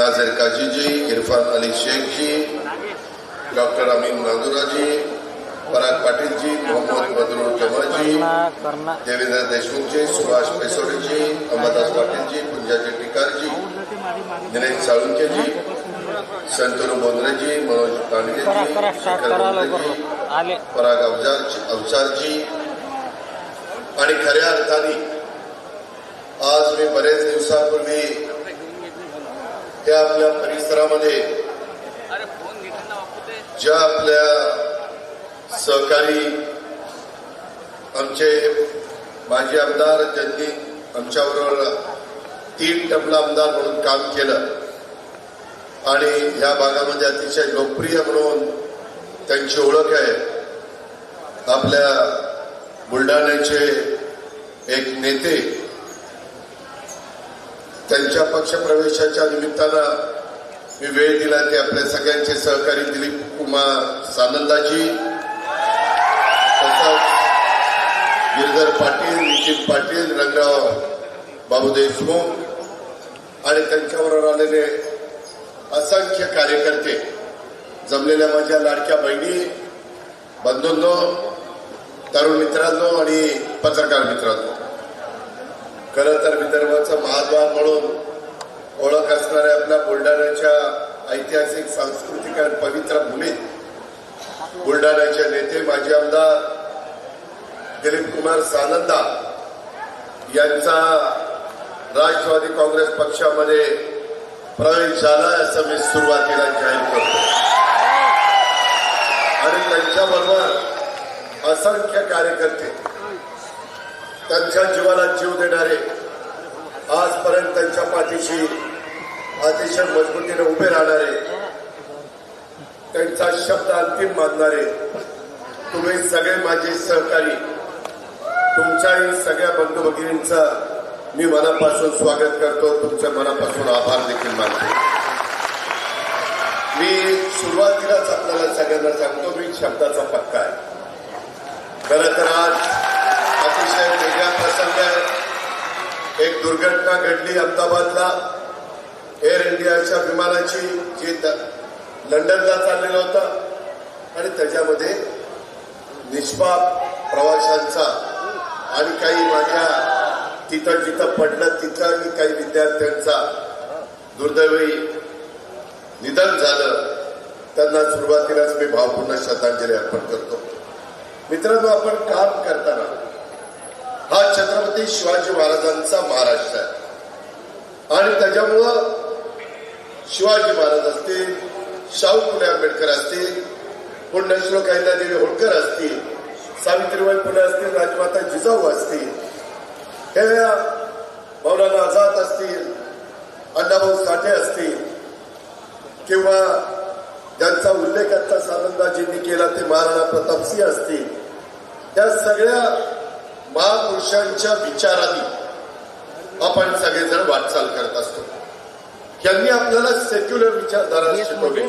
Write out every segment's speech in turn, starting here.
नाझर Kaziji Irfan Ali Shaikhji doctor Amin Nanduraji Parag Patilji Mohammad Badrul Jamaji करना देवेंद्र देशमुखजी सुभाष पेसोडेजी अंबादास पाटीलजी पुंजाजी टिकारजी दिनेश साळुंकेजी संतनू बोंद्रेजी मनोज करा करा दांडगेजी स्टार्ट शेखर करा बोंद्रेजी, लवकर आले. पराग अवजार अवचारजी आणि खऱ्या अर्थाने आज मी बरेच दिवसापूर्वी त्या आपल्या परिसरामध्ये ज्या आपल्या सहकारी आमचे माजी आमदार ज्यांनी आमच्याबरोबर तीन टपला आमदार म्हणून काम केलं आणि ह्या भागामध्ये अतिशय लोकप्रिय म्हणून त्यांची ओळख आहे. आपल्या बुलढाण्याचे एक नेते त्यांच्या पक्षप्रवेशाच्या निमित्तानं मी वेळ दिला ते आपल्या सगळ्यांचे सहकारी दिलीप कुमार सानंदाजी तसंच गिरधर पाटील नितीन पाटील रंगराव बाबू देशमुख आणि त्यांच्याबरोबर आलेले असंख्य कार्यकर्ते जमलेल्या माझ्या लाडक्या बहिणी बंधूंनो तरुण मित्रांनो आणि पत्रकार मित्रांनो. खरं तर विदर्भाचं महाद्वार म्हणून ओळख असणाऱ्या आपल्या बुलढाण्याच्या ऐतिहासिक सांस्कृतिक आणि पवित्र भूमीत बुलढाण्याचे नेते माजी आमदार दिलीप कुमार सानंदा यांचा राष्ट्रवादी काँग्रेस पक्षामध्ये प्रवेश झाला असं मी सुरुवातीला जाहीर करतो. आणि त्यांच्याबरोबर असंख्य कार्यकर्ते त्यांच्या जीवाला जीव देणारे आजपर्यंत त्यांच्या पाठीशी अतिशय मजबूतीने उभे राहणारे त्यांचा शब्द अंतिम मानणारे तुम्ही सगळे माझे सहकारी तुमच्याही सगळ्या बंधू भगिनींचं मी मनापासून स्वागत करतो. तुमच्या मनापासून आभार देखील मानतो. मी सुरुवातीलाच आपल्याला सगळ्यांना सांगतो मी शब्दाचा पक्का आहे. खरं तर आज अतिशय वेगळा प्रसंग आहे एक दुर्घटना घडली अहमदाबादला. एअर इंडियाच्या विमानाची जी लंडनला चाललेलं होतं. आणि त्याच्यामध्ये निष्पाप प्रवाशांचा आणि काही माझ्या तिथं जिथं पडलं तिथं आणि काही विद्यार्थ्यांचा दुर्दैवी निधन झालं. त्यांना सुरुवातीलाच मी भावपूर्ण श्रद्धांजली अर्पण करतो. मित्रांनो आपण काम करताना हा छत्रपती शिवाजी महाराजांचा महाराष्ट्र आहे. आणि त्याच्यामुळं शिवाजी महाराज असतील शाहू फुले आंबेडकर असतील पुण्यश्लोक देवी होळकर असतील सावित्रीबाई फुले असतील राजमाता जिजाऊ असतील हे मौलाना आझाद असतील अण्णाभाऊ साठे असतील किंवा ज्यांचा उल्लेख आता सानंदाजींनी केला ते महाराणा प्रतापसिंह असतील त्या सगळ्या महापुरुषांच्या विचारांनी आपण सगळेजण वाटचाल करत असतो यांनी आपल्याला सेक्युलर विचारधारा शिकवली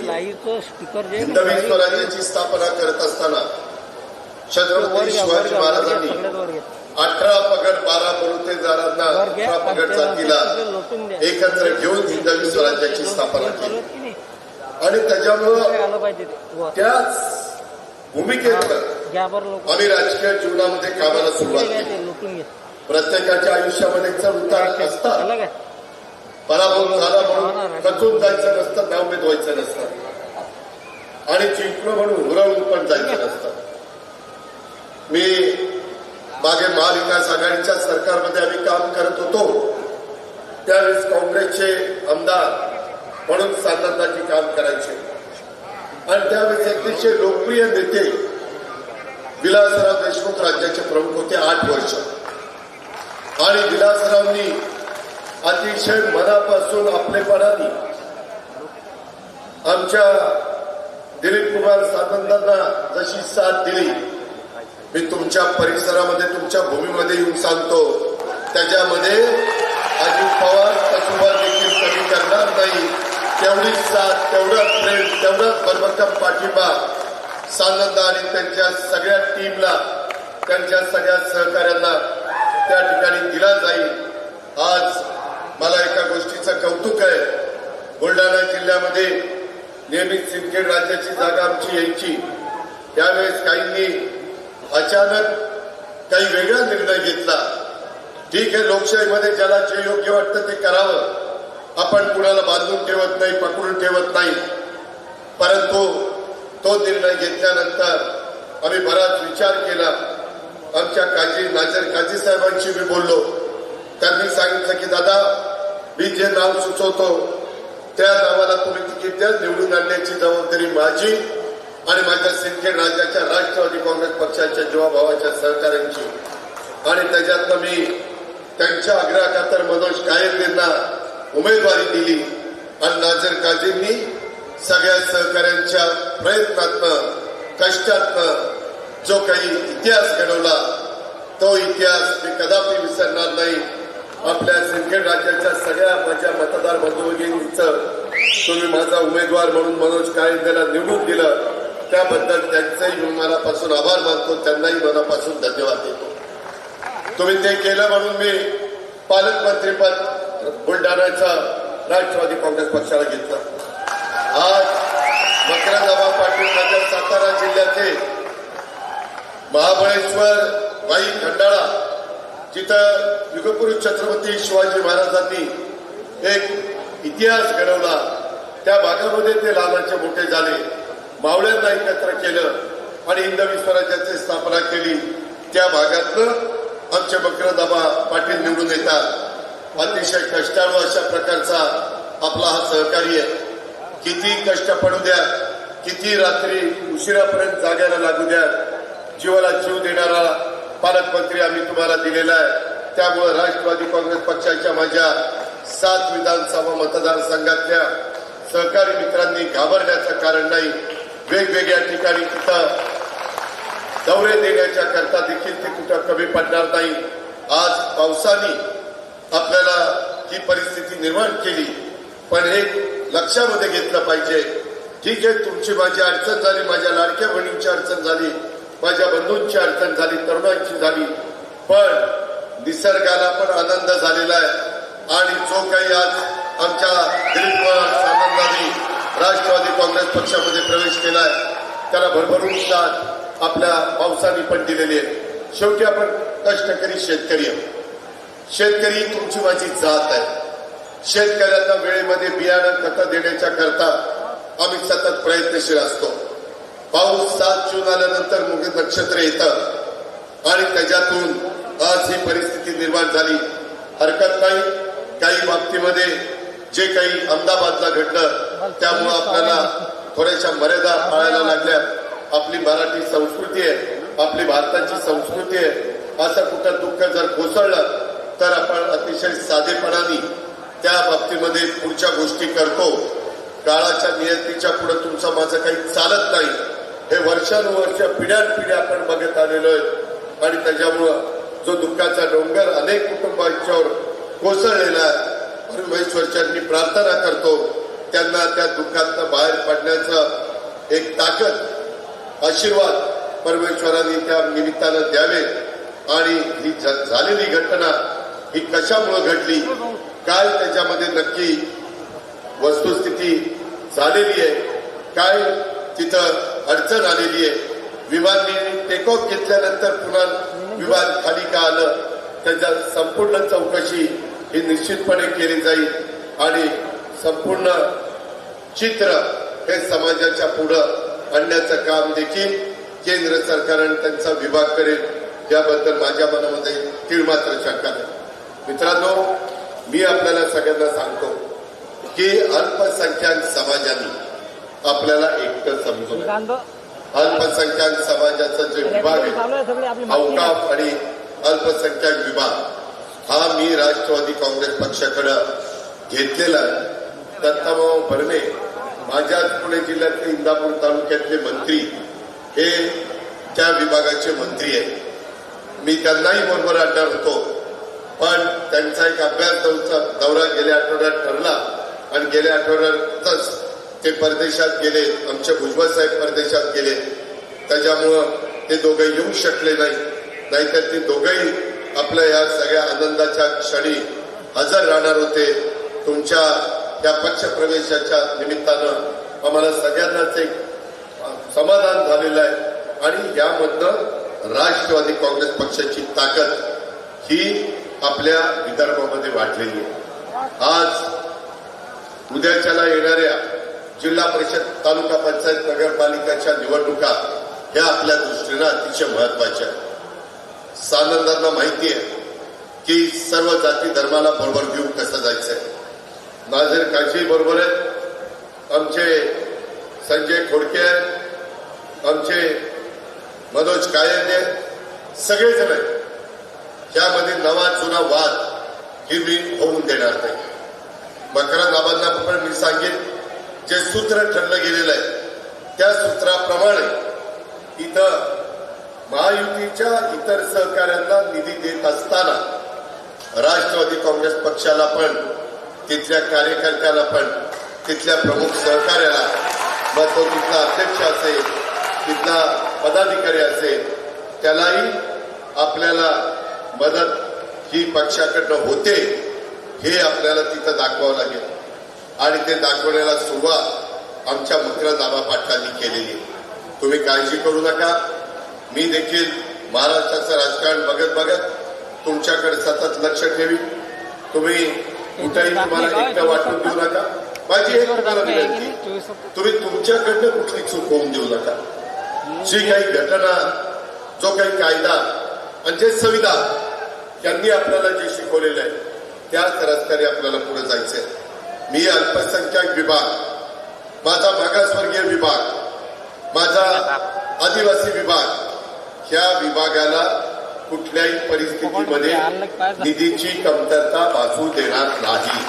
हिंदवी स्वराज्याची स्थापना करत असताना छत्रपती शिवाजी महाराजांनी. अठरा पगड बारा बलुतेदारांना अठरा पगड जातीला. एकत्र घेऊन हिंदवी स्वराज्याची स्थापना केली? आणि त्याच्यामुळं. त्याच भूमिकेत आम्ही राजकीय जीवनामध्ये कामाला सुरुवात केली. प्रत्येकाच्या आयुष्यामध्ये चढ उतार असतात पराभव झाला म्हणून खचून जायचं नसतं नावमेद व्हायचं नसतं. आणि जिंकलो म्हणून हुरळून पण जायचं नसतं. मी मागे महाविकास आघाडीच्या सरकारमध्ये आम्ही काम करत होतो. त्यावेळेस काँग्रेसचे आमदार म्हणून सातत्याची काम करायचे. आणि त्यावेळेस अतिशय लोकप्रिय नेते विलासराव देशमुख राज्याचे प्रमुख होते आठ वर्ष. आणि विलासरावनी अतिशय मनापासून आपलेपणाने आमच्या दिलीप कुमार सावंतांना जशी साथ दिली मी तुमच्या परिसरामध्ये तुमच्या भूमीमध्ये येऊन सांगतो त्याच्यामध्ये अजित पवार कसुबा देखील कमी करणार नाही. तेवढीच साथ तेवढं प्रेम तेवढाच भरभक्कम पाठिंबा सानंदा आणि त्यांच्या सगळ्या टीमला त्यांच्या सगळ्या सहकाऱ्यांना त्या ठिकाणी दिला जाईल. आज मला एका गोष्टीचं कौतुक आहे. बुलढाणा जिल्ह्यामध्ये नेहमीच सिंदखेड राज्याची जागा आमची यायची. त्यावेळेस काहींनी अचानक काही वेगळा निर्णय घेतला. ठीक आहे लोकशाहीमध्ये ज्याला जे योग्य वाटतं ते करावं. आपण कुणाला बांधून ठेवत नाही पकडून ठेवत नाही. परंतु तो निर्णय घेतल्यानंतर आम्ही बराच विचार केला. आमच्या काजी नाजर काजी साहेबांशी मी बोललो. त्यांनी सांगितलं की दादा मी जे नाव सुचवतो त्या नावाला तुम्ही तिकीट द्या. निवडून आणण्याची जबाबदारी माझी आणि माझ्या सिंदखेड राज्याच्या राष्ट्रवादी काँग्रेस पक्षाच्या जीवाभावाच्या सहकाऱ्यांची आणि त्याच्यातनं मी त्यांच्या आग्रहाखातर मनोज कायदेंना उमेदवारी दिली आणि नाझर काजींनी सगळ्या सहकाऱ्यांच्या प्रयत्नातनं कष्टातनं जो काही इतिहास घडवला तो इतिहास मी कदापि विसरणार नाही. आपल्या सिंदखेड राज्याच्या सगळ्या माझ्या मतदार बंधुभगिनीचं तुम्ही माझा उमेदवार म्हणून मनोज कायदेला निवडून दिलं त्याबद्दल त्यांचंही मी मनापासून आभार मानतो त्यांनाही मनापासून धन्यवाद देतो. तुम्ही ते केलं म्हणून मी पालकमंत्रीपद बुलढाण्याचा राष्ट्रवादी काँग्रेस पक्षाला घेतलं. आज मकरंदाबा पाटील नगर सातारा जिल्ह्याचे महाबळेश्वर वाई खंडाळा जिथं युगपुरुष छत्रपती शिवाजी महाराजांनी एक इतिहास घडवला. त्या भागामध्ये ते लहानाचे मोठे झाले. मावळ्यांना एकत्र केलं आणि हिंदवी स्वराज्याची स्थापना केली. त्या भागातलं आमचे मकरदाबा पाटील निवडून येतात. अतिशय कष्टाळू अशा प्रकारचा आपला हा सहकारी आहे. किती कष्ट पडू द्या किती रात्री उशिरापर्यंत जाग्याला लागू द्या जीवाला जीव देणारा पालकमंत्री आम्ही तुम्हाला दिलेला आहे. त्यामुळे राष्ट्रवादी काँग्रेस पक्षाच्या माझ्या सात विधानसभा मतदारसंघातल्या सहकारी मित्रांनी घाबरण्याचं कारण नाही. वेगवेगळ्या ठिकाणी तिथं दौरे देण्याच्या करता देखील ते कुठं कमी पडणार नाही. आज पावसाने आपल्याला ही परिस्थिती निर्माण केली. पण हे लक्षामध्ये घेतलं पाहिजे. ठीक आहे तुमची माझी अडचण झाली माझ्या लाडक्या बहिणींची अडचण झाली माझ्या बंधूंची अडचण झाली तरुणांची झाली. पण निसर्गाला पण आनंद झालेला आहे. आणि जो काही आज आमच्या दिलीप पवार सामंतांनी राष्ट्रवादी काँग्रेस पक्षामध्ये प्रवेश केलाय त्याला भरभरून साथ आपल्या पावसाने पण दिलेली आहे. शेवटी आपण कष्टकरी शेतकरी आहोत. शेतकरी तुमची माझी जात आहे. शेतकऱ्यांना वेळेमध्ये बियाणं खतं देण्याच्या करता आम्ही सतत प्रयत्नशील असतो. पाऊस सात जून आल्यानंतर मुगे नक्षत्र येतं आणि त्याच्यातून आज ही परिस्थिती निर्माण झाली. हरकत नाही काही बाबतीमध्ये जे काही अहमदाबादला घडलं त्यामुळं आपल्याला थोड्याशा मर्यादा पाळायला लागल्या. आपली मराठी संस्कृती आहे आपली भारताची संस्कृती आहे. असं कुठं दुःख जर कोसळलं तर आपण अतिशय साधेपणाने त्या बाबतीमध्ये पुढच्या गोष्टी करतो. काळाच्या नियतीच्या पुढे तुमचं माझं काही चालत नाही. हे वर्षानुवर्ष पिढ्यानपिढ्या आपण बघत आलेलो आहे आणि त्याच्यामुळं जो दुःखाचा डोंगर अनेक कुटुंबांच्यावर कोसळलेला आहे परमेश्वरच्यांनी प्रार्थना करतो. त्यांना त्या दुःखातनं बाहेर पडण्याचं एक ताकद आशीर्वाद परमेश्वरांनी त्या निमित्तानं द्यावे आणि ही झालेली घटना ही कशामुळे घडली? काय त्याच्यामध्ये नक्की वस्तुस्थिती झालेली आहे? काय तिथं अडचण आलेली आहे? विमान टेकऑफ घेतल्यानंतर पुन्हा विमान खाली का आलं? त्याच्या संपूर्ण चौकशी ही निश्चितपणे केली जाईल आणि संपूर्ण चित्र हे समाजाच्या पुढं आणण्याचं काम देखील केंद्र सरकारने त्यांचा विभाग करेल. याबद्दल माझ्या मनामध्ये तीळ मात्र शंका नाही. मित्रांनो मी आपल्याला सगळ्यांना सांगतो की अल्पसंख्याक समाजाने आपल्याला एकटं समजून अल्पसंख्याक समाजाचा जे विभाग आहे. अवकाफ आणि अल्पसंख्याक विभाग हा मी राष्ट्रवादी काँग्रेस पक्षाकडं घेतलेला दत्ताभाऊ भरणे माझ्याच पुणे जिल्ह्यातले इंदापूर तालुक्यातले मंत्री हे त्या विभागाचे मंत्री आहेत. मी त्यांनाही बरोबर आणणार होतो. पण त्यांचा एक अभ्यास दौरा दौरा गेल्या आठवड्यात ठरला. आणि गेल्या आठवड्यातच ते परदेशात गेले. आमचे भुजबळ साहेब परदेशात गेले. त्याच्यामुळं ते दोघे येऊ शकले नाही. नाहीतर ते दोघेही आपल्या या सगळ्या आनंदाच्या क्षणी हजर राहणार होते. तुमच्या या पक्षप्रवेशाच्या निमित्तानं आम्हाला सगळ्यांनाच एक समाधान झालेलं आहे. आणि यामधनं राष्ट्रवादी काँग्रेस पक्षाची ताकद ही आपल्या विदर्भामध्ये वाढलेली आहे. आज उद्याच्याला येणाऱ्या जिल्हा परिषद तालुका पंचायत नगरपालिकाच्या निवडणुका ह्या आपल्या दृष्टीनं अतिशय महत्त्वाच्या आहेत. सानंदांना माहिती आहे की सर्व जाती धर्माला बरोबर घेऊन कसं जायचंय. नाझीर काशी बरोबर आहेत. आमचे संजय खोडके आहेत. आमचे मनोज कायदे सगळेजण आहेत. त्यामध्ये नवा जुना वाद ही मी होऊन देणार नाही. मकरंद पण मी सांगेन जे सूत्र ठरलं गेलेलं आहे त्या सूत्राप्रमाणे इथं महायुतीच्या इतर सहकाऱ्यांना निधी देत असताना राष्ट्रवादी काँग्रेस पक्षाला पण तिथल्या कार्यकर्त्याला पण तिथल्या प्रमुख सहकार्याला मग तो तिथला अध्यक्ष असेल तिथला पदाधिकारी असेल त्यालाही आपल्याला मदत ही पक्षाकडनं होते हे आपल्याला तिथं दाखवावं लागेल. आणि ते दाखवण्याला सुरुवात आमच्या मकरंद आबा पाटलांनी केलेली. तुम्ही काळजी करू नका. मी देखील महाराष्ट्राचं राजकारण बघत बघत तुमच्याकडे सतत लक्ष ठेवी तुम्ही कुठेही तुम्हाला एकटं वाटून देऊ नका. माझी एक तुम्हाला विनंती तुम्ही तुमच्याकडनं कुठली चूक होऊन देऊ नका. जी काही घटना जो काही कायदा आणि जे संविधान यांनी आपल्याला जे शिकवलेलं आहे त्याच रस्त्याने आपल्याला पुढे जायचंय मी अल्पसंख्याक विभाग माझा मागासवर्गीय विभाग माझा आदिवासी विभाग ह्या विभागाला कुठल्याही परिस्थितीमध्ये निधीची कमतरता भासू देणार नाही.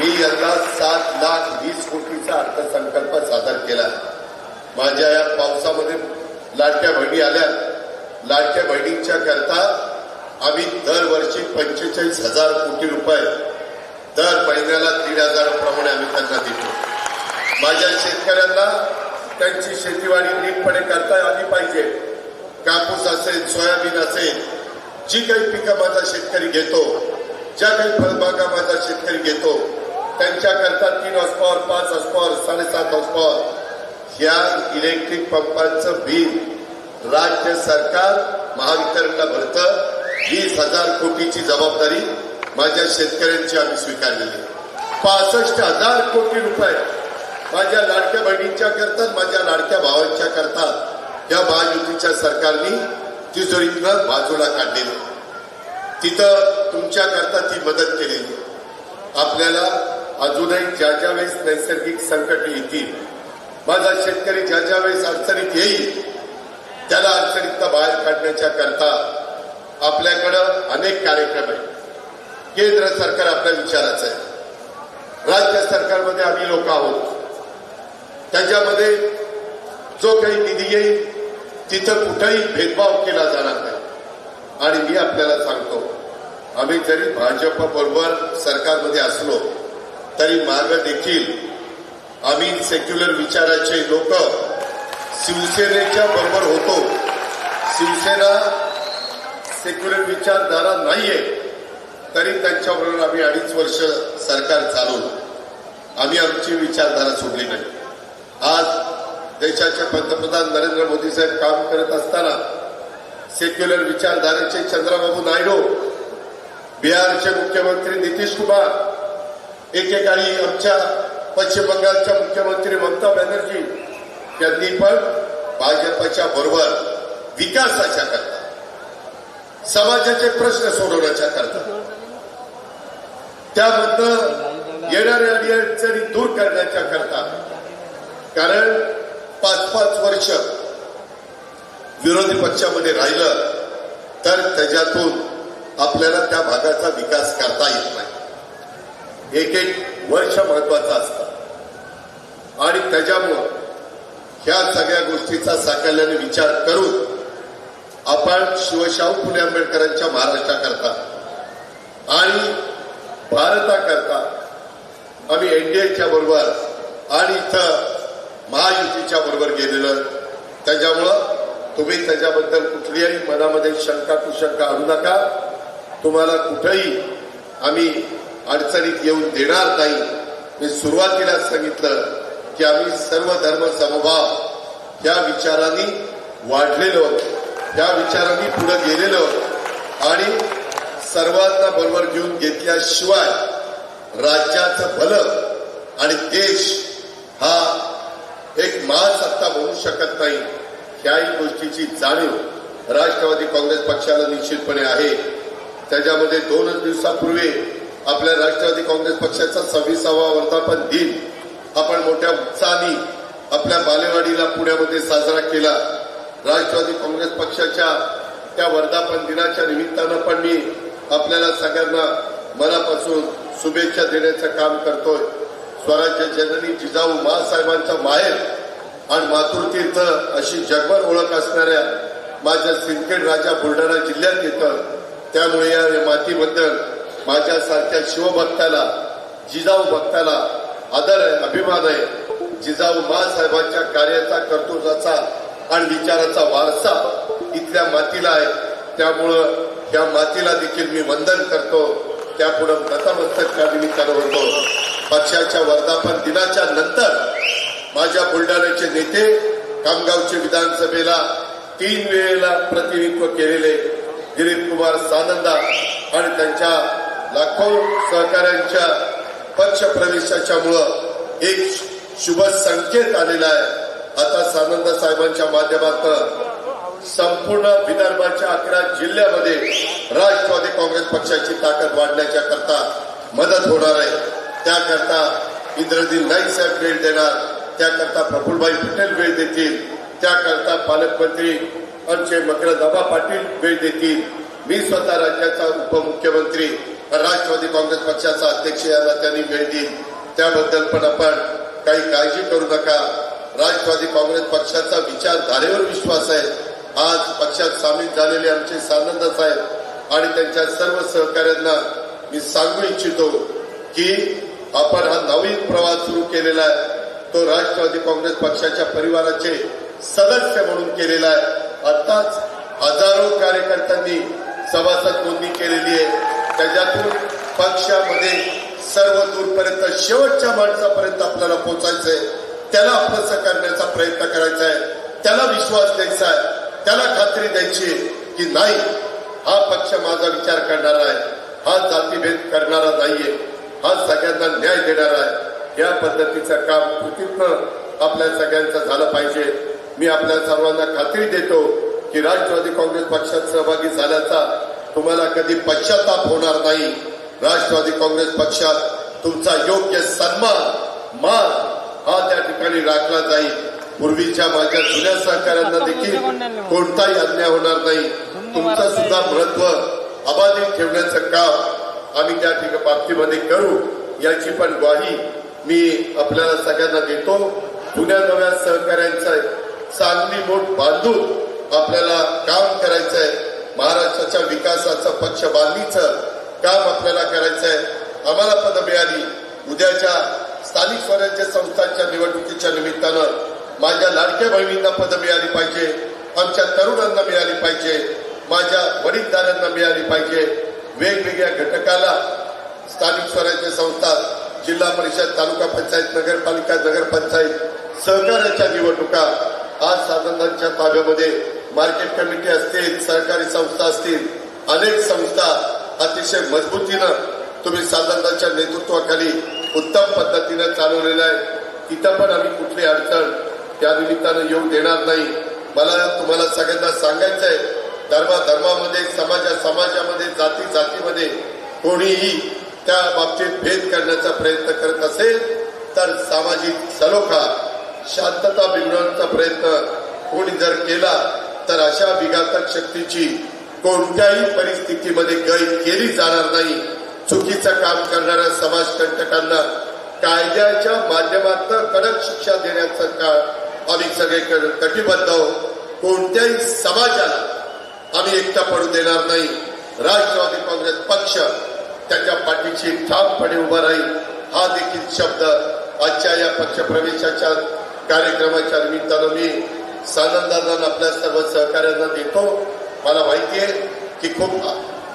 मी यंदा सात लाख वीस कोटीचा अर्थसंकल्प सादर केला. माझ्या या पावसामध्ये लाटक्या बहिणी आल्या. लाडक्या बहिणींच्या करता आम्ही दरवर्षी पंचेचाळीस हजार कोटी रुपये दर महिन्याला दीड हजाराप्रमाणे आम्ही त्यांना देतो. माझ्या शेतकऱ्यांना त्यांची शेतीवाडी नीटपणे करता आली पाहिजे. कापूस असेल सोयाबीन असेल जी काही पिकं माझा शेतकरी घेतो ज्या काही फळबागा माझा शेतकरी घेतो त्यांच्याकरता तीन हॉस्पॉवर पाच हॉस्पॉवर साडेसात हॉस्पॉवर या इलेक्ट्रिक पंपांचं बिल राज्य सरकार महावितरणला भरतं. वीस हजार कोटीची जबाबदारी माझ्या शेतकऱ्यांची आम्ही स्वीकारलेली पासष्ट हजार कोटी रुपये माझ्या लाडक्या बहिणींच्या करता माझ्या लाडक्या भावांच्या करता या महायुतीच्या सरकारने तिजोरीतनं बाजूला काढलेली तिथं तुमच्या करता ती मदत केलेली आपल्याला अजूनही ज्या ज्या वेळेस नैसर्गिक संकट येतील माझा शेतकरी ज्या ज्या वेळेस अडचणीत येईल त्याला अडचणीत बाहेर काढण्याच्या करता आपल्याकडं अनेक कार्यक्रम आहेत. केंद्र सरकार आपल्या विचाराचं आहे. राज्य सरकारमध्ये आम्ही लोक आहोत. त्याच्यामध्ये जो काही निधी येईल तिथं कुठंही भेदभाव केला जाणार नाही. आणि मी आपल्याला सांगतो आम्ही जरी भाजप बरोबर सरकारमध्ये असलो तरी मार्ग देखील आम्ही सेक्युलर विचाराचे लोक शिवसेनेच्या बरोबर होतो. शिवसेना सेक्युलर विचारधारा नाहीये तरी त्यांच्याबरोबर आम्ही अडीच वर्ष सरकार चालवलं आम्ही आमची विचारधारा सोडली नाही. आज देशाचे पंतप्रधान नरेंद्र मोदी साहेब काम करत असताना सेक्युलर विचारधारेचे चंद्रबाबू नायडू बिहारचे मुख्यमंत्री नितीश कुमार एकेकाळी आमच्या पश्चिम बंगालच्या मुख्यमंत्री ममता बॅनर्जी त्यांनी पण भाजपच्या बरोबर विकासाच्या करता. समाजाचे प्रश्न सोडवण्याच्या करता. त्याबद्दल येणाऱ्या अडचणी दूर करण्याच्या करता. कारण पाच पाच वर्ष विरोधी पक्षामध्ये राहिलं तर त्याच्यातून आपल्याला त्या भागाचा विकास करता येत नाही. एक एक वर्ष महत्वाचं असतं. आणि त्याच्यामुळं ह्या सगळ्या गोष्टीचा साकल्याने विचार करून आपण शिवशाहू फुले आंबेडकरांच्या महाराष्ट्राकरता आणि भारताकरता आम्ही एनडीएच्या बरोबर आणि इथं महायुतीच्या बरोबर गेलेलो त्याच्यामुळं तुम्ही त्याच्याबद्दल कुठल्याही मनामध्ये शंका कुशंका आणू नका. तुम्हाला कुठेही आम्ही अडचणीत येऊन देणार नाही. मी सुरुवातीला सांगितलं की आम्ही सर्व धर्म समभाव या विचारांनी वाढलेलो या विचारांनी पुढे गेलेलो आणि सर्वांना बरोबर घेऊन घेतल्याशिवाय राज्याचं भलं आणि देश हा एक महासत्ता बनू शकत नाही ह्याही गोष्टीची जाणीव राष्ट्रवादी काँग्रेस पक्षाला निश्चितपणे आहे. त्याच्यामध्ये दोनच दिवसापूर्वी आपल्या राष्ट्रवादी काँग्रेस पक्षाचा सव्वीसावा वर्धापन दिन आपण मोठ्या उत्साहाने आपल्या बालेवाडीला पुण्यामध्ये साजरा केला. राष्ट्रवादी काँग्रेस पक्षाच्या त्या वर्धापन दिनाच्या निमित्तानं पण मी आपल्याला सगळ्यांना मनापासून शुभेच्छा देण्याचं काम करतोय. स्वराज्य जननी जिजाऊ महासाहेबांचा माहेर आणि मातृतीर्थ अशी जगभर ओळख असणाऱ्या माझ्या सिंदखेड राजा बुलढाणा जिल्ह्यात येतं. त्यामुळे या मातीबद्दल माझ्यासारख्या शिवभक्ताला जिजाऊ भक्ताला आदर आहे अभिमान आहे. जिजाऊ मासाहेबांच्या कार्याचा कर्तृत्वाचा आणि विचाराचा वारसा इथल्या मातीला आहे. त्यामुळं या मातीला देखील मी वंदन करतो. त्यापुढे नतमस्तक त्या निमित्तानं होतो. पक्षाच्या वर्धापन दिनाच्या नंतर माझ्या बुलढाण्याचे नेते कामगावचे विधानसभेला तीन वेळेला प्रतिनिधित्व केलेले दिलीप कुमार सानंदा आणि त्यांच्या लाखो सहकाऱ्यांच्या पक्ष प्रवेशाच्यामुळं एक शुभ संकेत आलेला आहे. आता सानंद साहेबांच्या माध्यमातून संपूर्ण विदर्भाच्या अकरा जिल्ह्यामध्ये राष्ट्रवादी काँग्रेस पक्षाची ताकद वाढण्याच्या करता मदत होणार आहे. त्याकरता इंद्रजीत नाईक साहेब वेळ देणार. त्याकरता प्रफुलभाई पटेल वेळ देतील. त्याकरता पालकमंत्री आमचे मकरदाबा पाटील वेळ देतील. मी स्वतः राज्याचा उपमुख्यमंत्री राष्ट्रवादी काँग्रेस पक्षाचा अध्यक्ष यांना त्यांनी वेळ देईल त्याबद्दल पण आपण काही काळजी करू नका. राष्ट्रवादी काँग्रेस पक्षाचा विचारधारेवर विश्वास आहे. आज पक्षात सामील झालेले आमचे सानंद साहेब आणि त्यांच्या सर्व सहकाऱ्यांना मी सांगू इच्छितो की आपण हा नवीन प्रवास सुरू केलेला आहे. तो राष्ट्रवादी काँग्रेस पक्षाच्या परिवाराचे सदस्य म्हणून केलेला आहे. आताच हजारो कार्यकर्त्यांनी सभासद नोंदणी केलेली आहे. त्याच्यातून पक्षामध्ये सर्व दूरपर्यंत शेवटच्या माणसापर्यंत आपल्याला पोहोचायचंय. त्याला आपलंसं करण्याचा प्रयत्न करायचा आहे त्याला विश्वास द्यायचा आहे त्याला खात्री द्यायची की नाही हा पक्ष माझा विचार करणारा आहे. हा जातीभेद करणारा नाहीये. हा सगळ्यांना न्याय देणारा आहे. या पद्धतीचं काम कृतीतनं आपल्या सगळ्यांचं झालं पाहिजे. मी आपल्या सर्वांना खात्री देतो की राष्ट्रवादी काँग्रेस पक्षात सहभागी झाल्याचा तुम्हाला कधी पश्चाताप होणार नाही. राष्ट्रवादी काँग्रेस पक्षात तुमचा योग्य सन्मान मान हा त्या ठिकाणी राखला जाईल. पूर्वीच्या माझ्या जुन्या सहकाऱ्यांना देखील कोणताही अन्याय होणार नाही. तुमचं सुद्धा महत्त्व अबाधित ठेवण्याचं काम आम्ही त्या ठिकाणी बाबतीमध्ये करू याची पण ग्वाही मी आपल्याला सगळ्यांना देतो. जुन्या नव्या सहकाऱ्यांचं चांगली मोठ बांधून आपल्याला काम करायचंय. महाराष्ट्राच्या विकासाचं पक्ष बांधणीचं काम आपल्याला करायचं आहे आम्हाला पद मिळाली. उद्याच्या स्थानिक स्वराज्य संस्थांच्या निवडणुकीच्या निमित्तानं माझ्या लाडक्या बहिणींना पद मिळाली पाहिजे. आमच्या तरुणांना मिळाली पाहिजे. माझ्या वडीलदारांना मिळाली पाहिजे. वेगवेगळ्या घटकाला स्थानिक स्वराज्य संस्था जिल्हा परिषद तालुका पंचायत नगरपालिका नगरपंचायत सहकार्याच्या निवडणुका आज साधनांच्या ताब्यामध्ये मार्केट कमिटी असतील सहकारी संस्था असतील अनेक संस्था अतिशय मजबूतीनं तुम्ही साधनांच्या नेतृत्वाखाली उत्तम पद्धतीनं चालवलेलं आहे. तिथं पण आम्ही कुठली अडचण त्या निमित्तानं येऊ देणार नाही. मला तुम्हाला सगळ्यांना सांगायचं आहे धर्मा धर्मामध्ये समाजा समाजामध्ये जाती जातीमध्ये कोणीही त्या बाबतीत भेद करण्याचा प्रयत्न करत असेल तर सामाजिक सलोखा शांतता बिघडवण्याचा प्रयत्न कोणी जर केला तर अशा विघातक शक्तीची कोणत्याही परिस्थितीमध्ये गैर केली जाणार नाही. चुकीचं काम करणाऱ्या समाजकंटकांना कायद्याच्या माध्यमातून कडक शिक्षा देण्याचं काळ आम्ही सगळे कटिबद्ध आहोत. कोणत्याही समाजाला आम्ही एकटा पडू देणार नाही. राष्ट्रवादी काँग्रेस पक्ष त्याच्या पाठीशी ठामपणे उभा राहील. हा देखील शब्द आजच्या या पक्ष प्रवेशाच्या कार्यक्रमाच्या निमित्तानं मी सानंदांना आपल्या सर्व सहकार्यांना देतो. मला माहिती आहे की खूप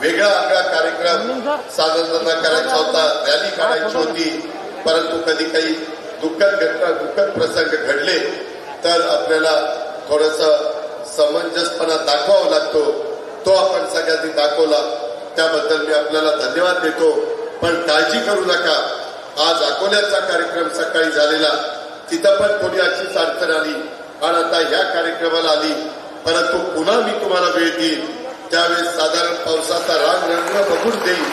वेगळा आगळा कार्यक्रम साधारणतः करायचा होता रॅली काढायची होती. परंतु कधी काही दुःखद घटना दुःखद प्रसंग घडले तर आपल्याला थोडस समंजसपणा दाखवावा लागतो. तो आपण सगळ्यांनी दाखवला. त्याबद्दल मी आपल्याला धन्यवाद देतो. पण काळजी करू नका. आज अकोल्याचा कार्यक्रम सकाळी झालेला. तिथं पण थोडी अशीच अडचण आली. आणि आता ह्या कार्यक्रमाला आली. परंतु पुन्हा मी तुम्हाला वेळ देईन. त्यावेळेस साधारण पावसाचा राग रंग बघून देईल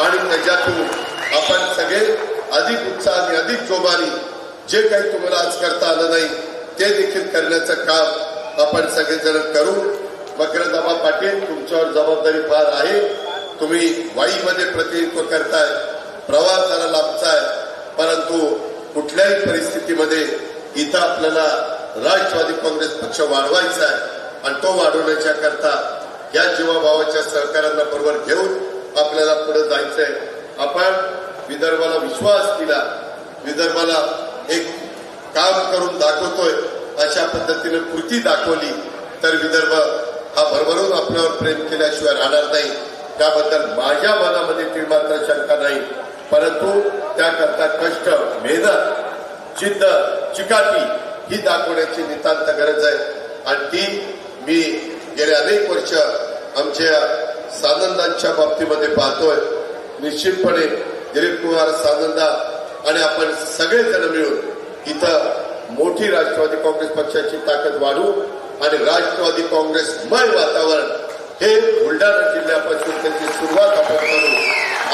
आणि त्याच्यातून आपण सगळे अधिक उत्साहाने अधिक जोमाने जे काही तुम्हाला आज करता आलं नाही ते देखील करण्याचं काम आपण सगळेजण करू. मकरदाबा पाटील तुमच्यावर जबाबदारी फार आहे. तुम्ही वाईमध्ये प्रतिनिधित्व करताय प्रवास जरा लांबचा आहे परंतु कुठल्याही परिस्थितीमध्ये इथं आपल्याला राष्ट्रवादी काँग्रेस पक्ष वाढवायचा आहे आणि तो वाढवण्याच्या करता या जीवाभावाच्या सहकार्यांना बरोबर घेऊन आपल्याला पुढे जायचंय. आपण विदर्भाला विश्वास दिला. विदर्भाला एक काम करून दाखवतोय अशा पद्धतीने कृती दाखवली. तर विदर्भ हा भरभरून आपल्यावर प्रेम केल्याशिवाय राहणार नाही. त्याबद्दल माझ्या मनामध्ये ती मात्र शंका नाही. परंतु त्याकरता कष्ट मेहनत जिद्द चिकाटी ही दाखवण्याची नितांत गरज आहे. आणि ती मी गेले अनेक वर्ष आमच्या सानंदांच्या बाबतीमध्ये पाहतोय. निश्चितपणे दिलीप कुमार सानंदा आणि आपण सगळेजण मिळून इथं मोठी राष्ट्रवादी काँग्रेस पक्षाची ताकद वाढू आणि राष्ट्रवादी काँग्रेसमय वातावरण हे बुलढाणा जिल्ह्यापासून त्याची सुरुवात आपण करू.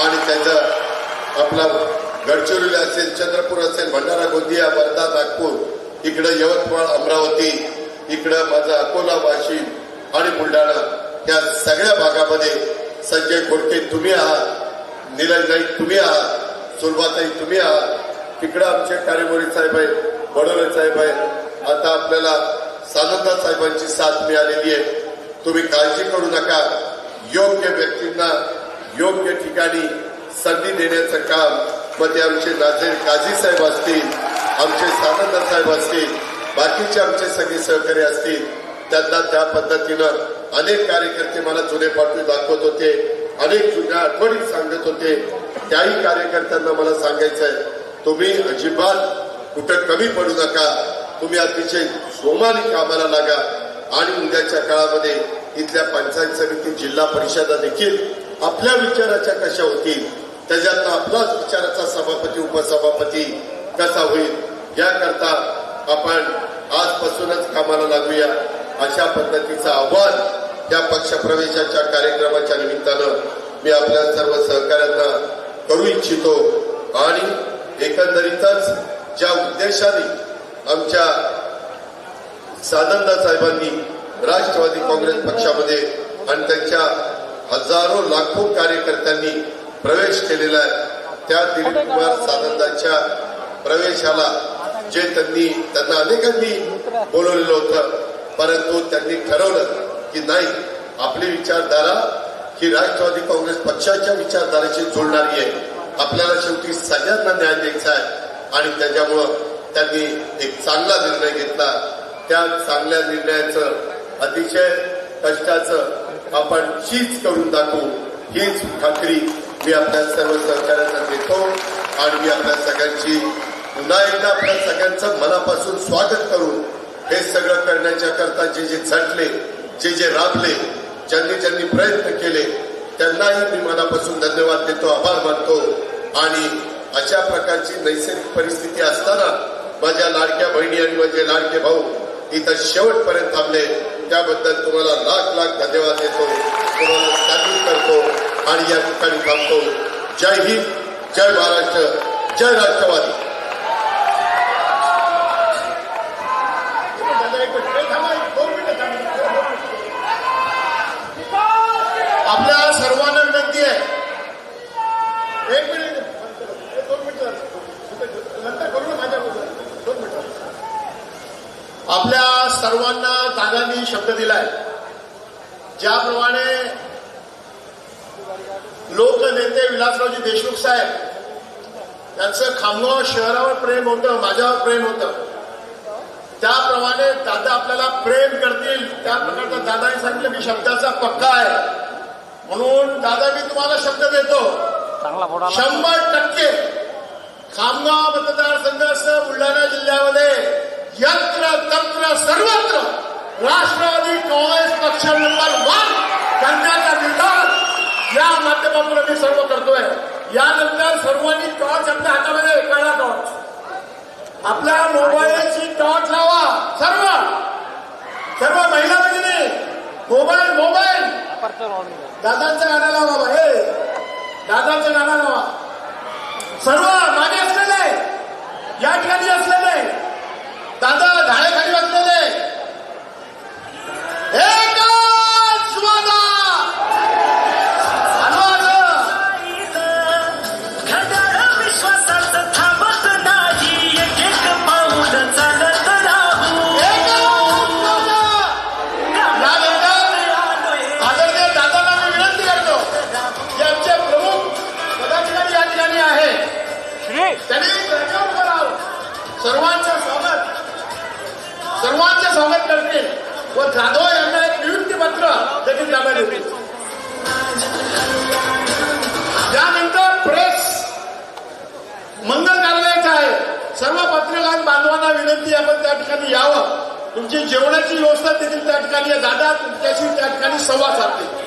आणि त्याचं आपला गडचिरोली असेल चंद्रपूर असेल भंडारा गोंदिया वर्धा नागपूर इकडं यवतमाळ अमरावती इकडं माझा अकोला वाशिम आणि बुलढाणा या सगळ्या भागामध्ये संजय खोडके तुम्ही आहात निलज नाईक तुम्ही आहात सुलभाताई तुम्ही आहात. तिकडं आमचे कार्यमोरी साहेब आहे बडोले साहेब आहे आता आपल्याला सानंदा साहेबांची साथ मिळालेली आहे. तुम्ही काळजी करू नका. योग्य व्यक्तींना योग्य ठिकाणी संधी देण्याचं काम मग ते आमचे नाझेर काझी साहेब असतील आमचे सानंद साहेब असतील बाकीचे आमचे सगळे सहकारी असतील त्यांना त्या पद्धतीनं अनेक कार्यकर्ते मला जुने पाठवी दाखवत होते अनेक जुन्या आठवणी सांगत होते. त्याही कार्यकर्त्यांना मला सांगायचं आहे तुम्ही अजिबात कुठं कमी पडू नका तुम्ही अतिशय जोमाने कामाला लागा. आणि उद्याच्या काळामध्ये इथल्या पंचायत समिती जिल्हा परिषदा देखील आपल्या विचाराच्या कशा होतील त्याच्यातनं आपलाच विचाराचा सभापती उपसभापती कसा होईल याकरता आपण आजपासूनच कामाला लागूया. अशा पद्धतीचं आव्हान या पक्षप्रवेशाच्या कार्यक्रमाच्या निमित्तानं मी आपल्या सर्व सहकाऱ्यांना करू इच्छितो. आणि एकंदरीतच ज्या उद्देशाने आमच्या सानंदा साहेबांनी राष्ट्रवादी काँग्रेस पक्षामध्ये आणि त्यांच्या हजारो लाखो कार्यकर्त्यांनी प्रवेश केलेला आहे त्या दिलीप कुमार सानंदाच्या प्रवेशाला जे त्यांनी त्यांना अनेकांनी बोलवलेलं होतं परंतु त्यांनी ठरवलं की नाही आपली विचारधारा ही राष्ट्रवादी काँग्रेस पक्षाच्या विचारधारेशी जुळणारी आहे. आपल्याला शेवटी सगळ्यांना न्याय द्यायचा आहे. आणि त्याच्यामुळं त्यांनी एक चांगला निर्णय घेतला. त्या चांगल्या निर्णयाचं अतिशय कष्टाचं आपण चीज करून दाखवू हीच खात्री मी आपल्या सर्व सहकार्यांना देतो. आणि मी आपल्या सगळ्यांची पुन्हा एकदा आपल्या सगळ्यांचं मनापासून स्वागत करून हे सगळं करण्याच्या करता जे जे झटले जे जे राबले ज्यांनी ज्यांनी प्रयत्न केले त्यांनाही मी मनापासून धन्यवाद देतो आभार मानतो. आणि अशा प्रकारची नैसर्गिक परिस्थिती असताना माझ्या लाडक्या बहिणी आणि माझे लाडके भाऊ इथं शेवटपर्यंत थांबले. त्याबद्दल तुम्हाला लाख लाख धन्यवाद देतो. तुम्हाला सॅल्यूट करतो आणि या ठिकाणी थांबतो. जय हिंद जय महाराष्ट्र जय राष्ट्रवादी. सर्वांना दादांनी शब्द दिलाय. ज्याप्रमाणे लोकनेते विलासरावजी देशमुख साहेब त्यांचं खामगाव शहरावर प्रेम होतं माझ्यावर प्रेम होतं. त्याप्रमाणे दादा आपल्याला प्रेम करतील. त्या प्रकारचा दादाने सांगितलं मी शब्दाचा पक्का आहे. म्हणून दादा मी तुम्हाला शब्द देतो. शंभर टक्के खामगाव मतदारसंघ असं बुलढाणा जिल्ह्यामध्ये. यंत्र तंत्र सर्वत्र. राष्ट्रवादी काँग्रेस पक्ष नंबर वन करण्याचा निर्धार या माध्यमातून मी सर्व करतोय. यानंतर सर्वांनी टॉर्च आपल्या हातामध्ये काढा टॉर्च आपल्या मोबाईलची टॉर्च लावा. सर्व. सर्व महिला भगिनी मोबाईल मोबाईल. दादांचं गाणं लावा हे. दादांचं गाणं लावा. सर्व मागे असलेले या ठिकाणी असलेले दादा झाडे खाली बसलेले करतील व जाधव यांना एक नियुक्तीपत्र देखील जागा देतील त्यानंतर प्रेस मंगल कार्यालयाचं आहे सर्व पत्रकार बांधवांना विनंती आपण त्या ठिकाणी यावं तुमची जेवणाची व्यवस्था देखील त्या ठिकाणी जागा तुमच्याशी त्या ठिकाणी संवाद साधतील